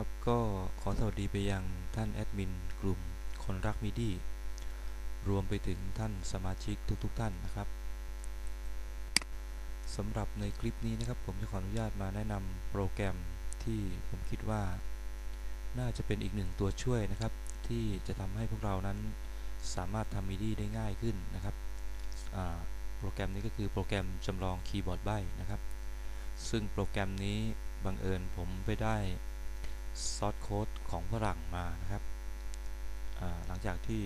ครับก็ขอสวัสดีไปยังท่านแอดมินกลุ่มคนรักมิดีรวมไปถึงท่านสมาชิกทุกๆทท่านนะครับสำหรับในคลิปนี้นะครับ ผมจะขออนุญาตมาแนะนำโปรแกรมที่ผมคิดว่า น่าจะเป็นอีกหนึ่งตัวช่วยนะครับ ที่จะทำให้พวกเรานั้นสามารถทำมิดีได้ง่ายขึ้นนะครับโปรแกรมนี้ก็คือโปรแกรมจำลองคีย์บอร์ดใบนะครับ ซึ่งโปรแกรมนี้บังเอิญผมไปได้ ซอสโค้ดของฝรั่งมานะครับ หลังจากที่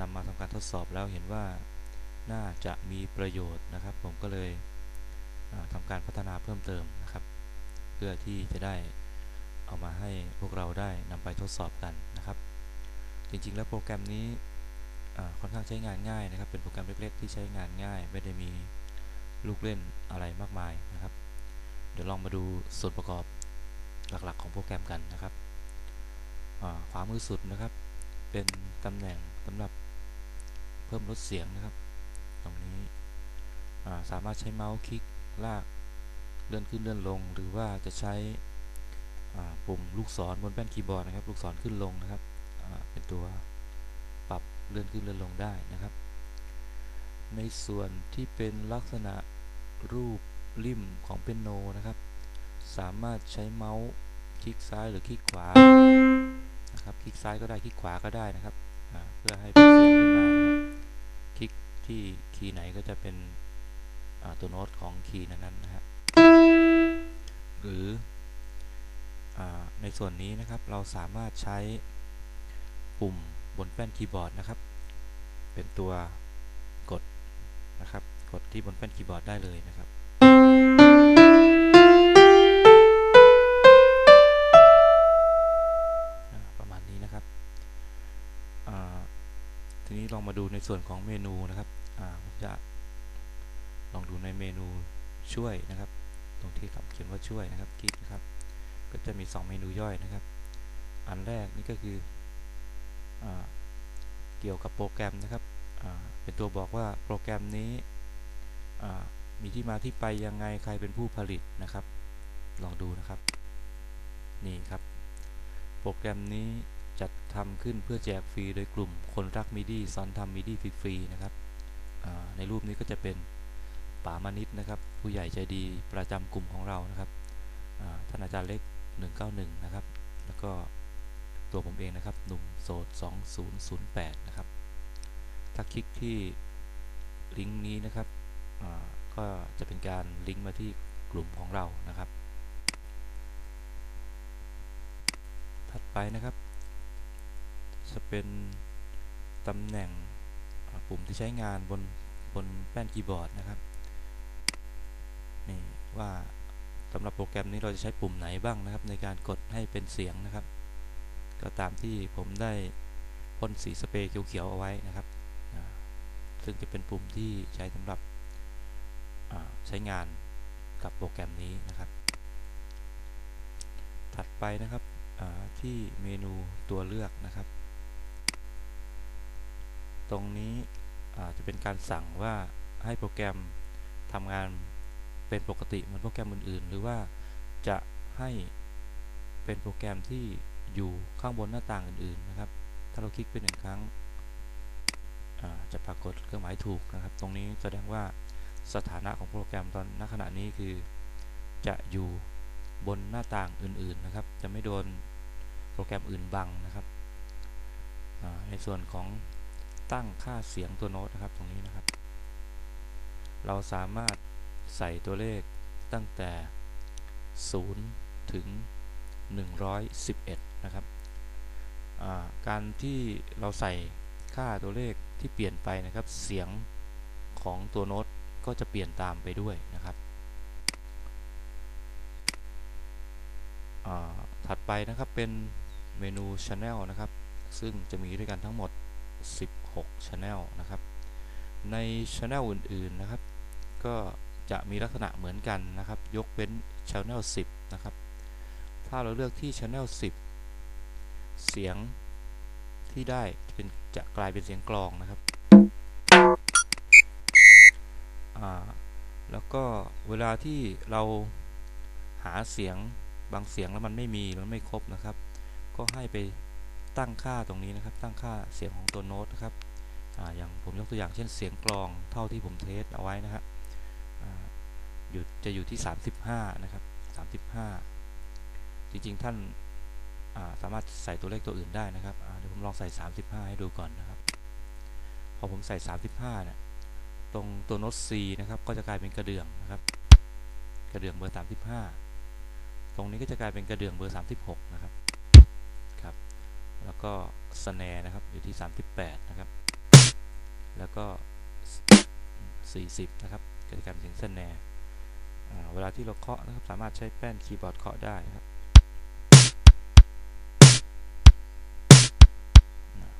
นำมาทำการทดสอบแล้วเห็นว่าน่าจะมีประโยชน์นะครับ ผมก็เลยทำการพัฒนาเพิ่มเติมนะครับ เพื่อที่จะได้เอามาให้พวกเราได้นำไปทดสอบกันนะครับ จริงๆแล้วโปรแกรมนี้ค่อนข้างใช้งานง่ายนะครับ เป็นโปรแกรมเล็กๆ ที่ใช้งานง่าย ไม่ได้มีลูกเล่นอะไรมากมายนะครับ เดี๋ยวลองมาดูส่วนประกอบ หลัก ๆ ของโปรแกรมกันนะครับขวามือสุดนะครับ เป็นตำแหน่งสำหรับเพิ่มลดเสียงนะครับ ตรงนี้สามารถใช้เมาส์คลิกลากเลื่อนขึ้นเลื่อนลง หรือว่าจะใช้ปุ่มลูกศรบนแป้นคีย์บอร์ดนะครับ ลูกศรขึ้นลงนะครับเป็นตัวปรับเลื่อนขึ้นเลื่อนลงได้นะครับ ในส่วนที่เป็นลักษณะรูปริมของเป็นโนนะครับ สามารถใช้เมาส์คลิกซ้ายหรือคลิกขวานะครับคลิกซ้ายก็ได้คลิกขวาก็ได้นะครับเพื่อให้เป็นเสียงขึ้นมาคลิกที่คีย์ไหนก็จะเป็นตัวโน้ตของคีย์นั้นๆนะฮะหรืออในส่วนนี้นะครับเราสามารถใช้ปุ่มบนแป้นคีย์บอร์ดนะครับ เป็นตัวกดนะครับ กดที่บนแป้นคีย์บอร์ดได้เลยนะครับ มาดูในส่วนของเมนูนะครับผมจะลองดูในเมนูช่วยนะครับ ตรงที่คำเขียนว่าช่วยนะครับคลิกนะครับ ก็จะมี 2 เมนูย่อยนะครับ อันแรกนี่ก็คืออเกี่ยวกับโปรแกรมนะครับเป็นตัวบอกว่าโปรแกรมนี้มีที่มาที่ไปยังไงใครเป็นผู้ผลิตนะครับ ลองดูนะครับ นี่ครับ โปรแกรมนี้ จัดทำขึ้นเพื่อแจกฟรีโดยกลุ่มคนรักมิดีสอนทำมิดีฟรีๆนะครับในรูปนี้ก็จะเป็นป๋ามานิดนะครับ ผู้ใหญ่ใจดีประจำกลุ่มของเรานะครับท่านอาจารย์เล็ก 191 นะครับ แล้วก็ตัวผมเองนะครับ หนุ่มโสด 2008 นะครับ ถ้าคลิกที่ลิงก์นี้นะครับก็จะเป็นการลิงก์มาที่กลุ่มของเรานะครับ ถัดไปนะครับ จะเป็นตำแหน่งปุ่มที่ใช้งานบนบนแป้นคีย์บอร์ดนะครับนี่ว่าสำหรับโปรแกรมนี้เราจะใช้ปุ่มไหนบ้างนะครับ ในการกดให้เป็นเสียงนะครับ ก็ตามที่ผมได้พ่นสีสเปรย์เขียวๆเอาไว้นะครับ ซึ่งจะเป็นปุ่มที่ใช้สำหรับใช้งานกับโปรแกรมนี้นะครับ ถัดไปนะครับที่เมนูตัวเลือกนะครับ ตรงนี้จะเป็นการสั่งว่าให้โปรแกรมทำงานเป็นปกติเหมือนโปรแกรมอื่น ๆ หรือว่าจะให้เป็นโปรแกรมที่อยู่ข้างบนหน้าต่างอื่น ๆ นะครับ ถ้าเราคลิกไปหนึ่งครั้งจะปรากฏเครื่องหมายถูกนะครับ ตรงนี้แสดงว่าสถานะของโปรแกรมตอนณขณะนี้คือ จะอยู่บนหน้าต่างอื่น ๆ นะครับ จะไม่โดนโปรแกรมอื่นบังนะครับในส่วนของ ตั้งค่าเสียงตัวโน้ตนะครับตรงนี้นะครับ เราสามารถใส่ตัวเลขตั้งแต่ 0 ถึง 111 นะครับ การที่เราใส่ค่าตัวเลขที่เปลี่ยนไปนะครับ เสียงของตัวโน้ตก็จะเปลี่ยนตามไปด้วยนะครับ ถัดไปนะครับเป็นเมนู Channel นะครับ ซึ่งจะมีด้วยกันทั้งหมด 16 Channel นะครับ ใน Channel อื่นๆนะครับ ก็จะมีลักษณะเหมือนกันนะครับ ยกเว้น Channel 10 นะครับ ถ้าเราเลือกที่ Channel 10 เสียงที่ได้จะเป็นจะกลายเป็นเสียงกลองนะครับ แล้วก็เวลาที่เราหาเสียงบางเสียงแล้วมันไม่มีมันไม่ครบนะครับ ก็ให้ไป ตั้งค่าตรงนี้นะครับ ตั้งค่าเสียงของตัวโน้ตนะครับออย่างผมยกตัวอย่างเช่นเสียงกลองเท่าที่ผมเทสเอาไว้นะฮะอ่าอยู่จะอยู่ที่ 35 นะครับ 35 จริงๆท่านาสามารถใส่ตัวเลขตัวอื่นได้นะครับเดี๋ยวผมลองใส่ 35 ให้ดูก่อนนะครับ พอผมใส่ 35เนี่ยตรงตัวโน้ต C นะครับ ก็จะกลายเป็นกระเดื่องนะครับ กระเดื่องเบอร์ 35 ตรงนี้ก็จะกลายเป็นกระเดื่องเบอร์ 36 นะครับ แล้วก็สแนร์นะครับอยู่ที่ 38 นะครับ แล้วก็ 40 นะครับก็จกลายเป็นเสียงสแนร์เวลาที่เราเคาะนะครับสามารถใช้แป้นคีย์บอร์ดเคาะได้นะครับ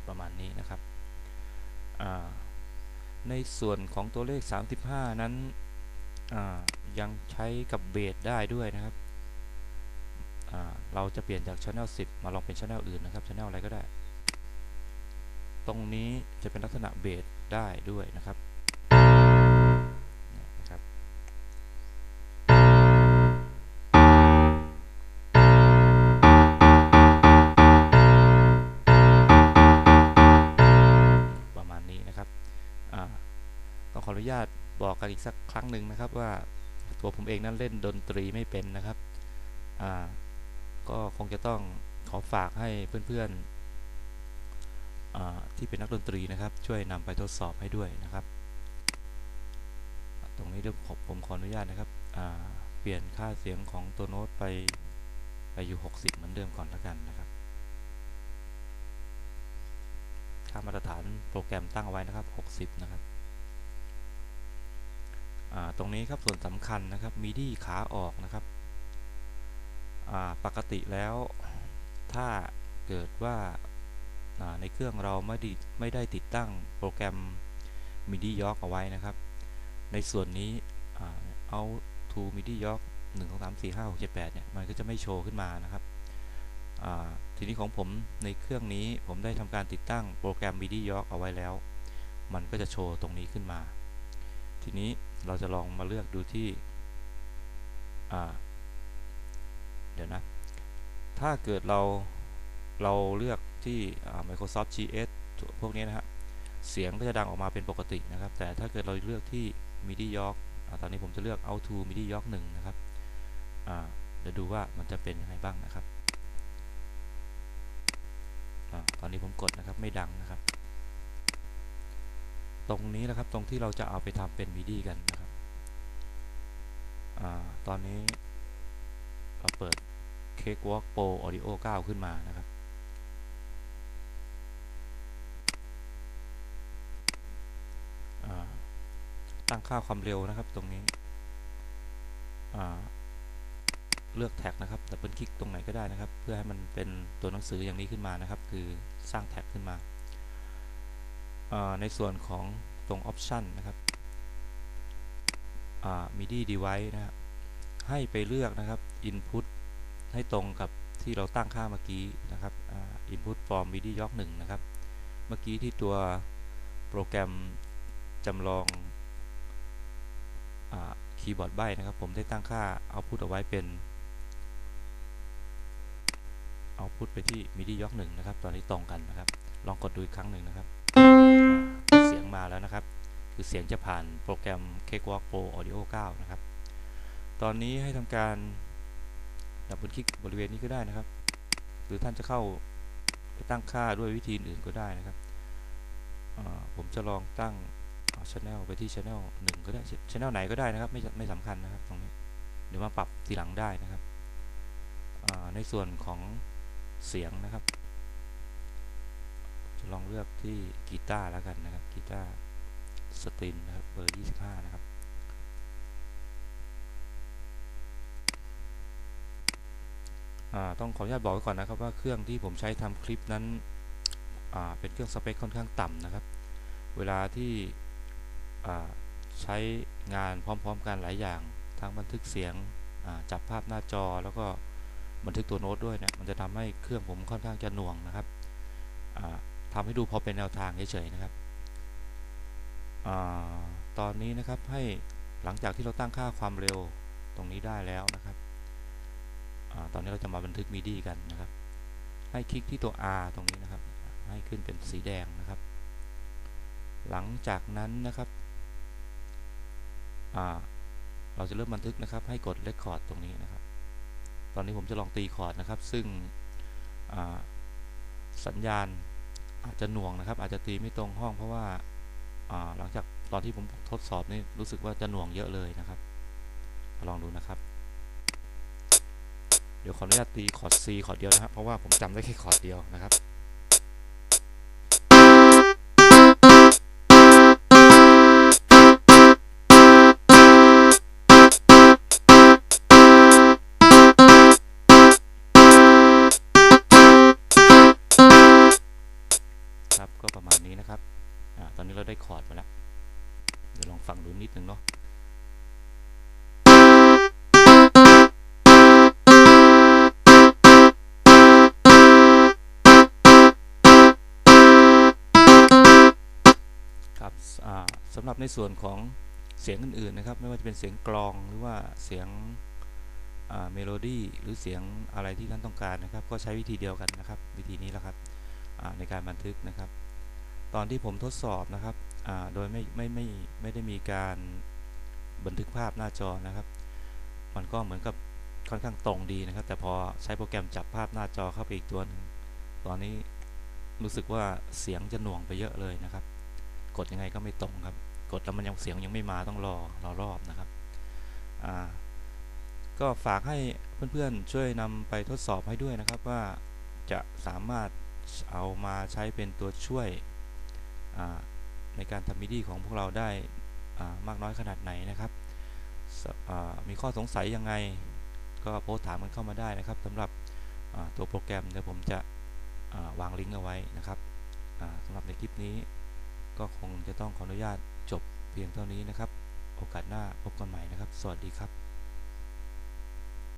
ประมาณนี้นะครับ ในส่วนของตัวเลข 35 นั้นยังใช้กับเบสได้ด้วยนะครับ เราจะเปลี่ยนจาก Channel 10 มาลองเป็น Channel อื่นนะครับ Channel อะไรก็ได้ ตรงนี้จะเป็นลักษณะเบสได้ด้วยนะครับประมาณนี้นะครับต้องขออนุญาตบอกกันอีกสักครั้งหนึ่งนะครับว่าตัวผมเองนั้นเล่นดนตรีไม่เป็นนะครับ ก็คงจะต้องขอฝากให้เพื่อนๆที่เป็นนักดนตรีนะครับ ช่วยนำไปทดสอบให้ด้วยนะครับ ตรงนี้เดี๋ยวผมผมขออนุญาตนะครับเปลี่ยนค่าเสียงของตัวโน้ตไปไปอยู่ 60 เหมือนเดิมก่อนแล้วกันนะครับ ค่ามาตรฐานโปรแกรมตั้งเอาไว้นะครับ 60 นะครับตรงนี้ครับส่วนสำคัญนะครับ MIDI ขาออกนะครับ ปกติแล้วถ้าเกิดว่าในเครื่องเราไม่ไดไม่ได้ติดตั้งโปรแกรม MIDI York เอาไว้นะครับ ในส่วนนี้เอา to MIDI York 1 2 3 4 5 6 7 8เนี่ยมันก็จะไม่โชว์ขึ้นมานะครับทีนี้ของผมในเครื่องนี้ผมได้ทำการติดตั้งโปรแกรม MIDI York เอาไว้แล้ว มันก็จะโชว์ตรงนี้ขึ้นมา ทีนี้เราจะลองมาเลือกดูที่ เดี๋ยวนะ ถ้าเกิดเราเราเลือกที่ Microsoft GS พวกนี้นะฮะเสียงก็จะดังออกมาเป็นปกตินะครับ แต่ถ้าเกิดเราเลือกที่ MIDI York อตอนนี้ผมจะเลือก Out to MIDI York 1นะครับเดี๋ยวดูว่ามันจะเป็นยังไงบ้างนะครับอตอนนี้ผมกดนะครับไม่ดังนะครับ ตรงนี้นะครับตรงที่เราจะเอาไปทำเป็น MIDI กันนะครับอตอนนี้ เราเปิด Cakewalk Pro Audio 9 ขึ้นมานะครับ ตั้งค่าความเร็วนะครับตรงนี้ เลือกแท็กนะครับดับเบิลคลิกตรงไหนก็ได้นะครับ เพื่อให้มันเป็นตัวหนังสืออย่างนี้ขึ้นมานะครับ คือสร้างแท็กขึ้นมา ในส่วนของตรง Option นะครับ MIDI device นะครับ ให้ไปเลือกนะครับ Input ให้ตรงกับที่เราตั้งค่าเมื่อกี้นะครับอ่า Input from MIDI York 1นะครับ เมื่อกี้ที่ตัวโปรแกรมจำลองคีย์บอร์ดใบนะครับ ผมได้ตั้งค่าเอาพุทเอาไว้เป็นเอาพุทไปที่ MIDI York 1นะครับ ตอนนี้ตรงกันนะครับ ลองกดดูอีกครั้งหนึ่งนะครับ เสียงมาแล้วนะครับ คือเสียงจะผ่านโปรแกรม Cakewalk Pro Audio 9 นะครับ ตอนนี้ให้ทำการดับเบิลคลิกบริเวณนี้ก็ได้นะครับ หรือท่านจะเข้าไปตั้งค่าด้วยวิธีอื่นก็ได้นะครับ ผมจะลองตั้งช anel ไปที่ channel 1ก็ได้ channel ไหนก็ได้นะครับ ไม่ไม่สำคัญนะครับตรงนี้เดี๋ยวมาปรับทีหลังได้นะครับ ในส่วนของเสียงนะครับ จะลองเลือกที่กีตาร์แล้วกันนะครับกีตาร์สตริงนะครับเบอร์ 25 นะครับ อ่า ต้องขออนุญาตบอกไว้ก่อนนะครับว่าเครื่องที่ผมใช้ทำคลิปนั้นเป็นเครื่องสเปคค่อนข้างต่ำนะครับ เวลาที่ใช้งานพร้อมๆกันหลายอย่าง ทั้งบันทึกเสียงจับภาพหน้าจอแล้วก็บันทึกตัวโน้ตด้วยเนี่ยมันจะทำให้เครื่องผมค่อนข้างจะหน่วงนะครับอ่าทำให้ดูพอเป็นแนวทางเฉยๆนะครับอตอนนี้นะครับให้หลังจากที่เราตั้งค่าความเร็วตรงนี้ได้แล้วนะครับ ตอนนี้เราจะมาบันทึกมิดีกันนะครับ ให้คลิกที่ตัว R ตรงนี้นะครับ ให้ขึ้นเป็นสีแดงนะครับ หลังจากนั้นนะครับเราจะเริ่มบันทึกนะครับ ให้กด Record ตรงนี้นะครับ ตอนนี้ผมจะลองตีคอร์ดนะครับ ซึ่งสัญญาณอาจจะหน่วงนะครับ อาจจะตีไม่ตรงห้องเพราะว่าหลังจากตอนที่ผมทดสอบนี่รู้สึกว่าจะหน่วงเยอะเลยนะครับ ลองดูนะครับ เดี๋ยวขออนุญาตตีคอร์ด C คอร์ดเดียวนะครับ เพราะว่าผมจำได้แค่คอร์ดเดียวนะครับครับก็ประมาณนี้นะครับอตอนนี้เราได้คอร์ดมาแล้ว เดี๋ยวลองฟังดูนิดนึงเนาะ สำหรับในส่วนของเสียงอื่นๆนะครับ ไม่ว่าจะเป็นเสียงกลองหรือว่าเสียงเมโลดี้หรือเสียงอะไรที่ท่านต้องการนะครับ ก็ใช้วิธีเดียวกันนะครับ วิธีนี้แหละครับในการบันทึกนะครับ ตอนที่ผมทดสอบนะครับโดยไม่ไม่ไม่ไม่ได้มีการบันทึกภาพหน้าจอนะครับ มันก็เหมือนกับค่อนข้างตรงดีนะครับ แต่พอใช้โปรแกรมจับภาพหน้าจอเข้าไปอีกตัวนึงตอนนี้รู้สึกว่าเสียงจะหน่วงไปเยอะเลยนะครับ กดยังไงก็ไม่ตรงครับ กดแล้วมันยังเสียงยังไม่มาต้องรอรอรอบนะครับก็ฝากให้เพื่อนๆช่วยนำไปทดสอบให้ด้วยนะครับว่าจะสามารถเอามาใช้เป็นตัวช่วยในการทำมิดีของพวกเราได้มากน้อยขนาดไหนนะครับ มีข้อสงสัยยังไง ก็โพสถามกันเข้ามาได้นะครับสำหรับตัวโปรแกรมเดี๋ยวผมจะวางลิงก์เอาไว้นะครับสำหรับในคลิปนี้ ก็คงจะต้องขออนุญาตจบเพียงเท่านี้นะครับ โอกาสหน้าพบกันใหม่นะครับ สวัสดีครับ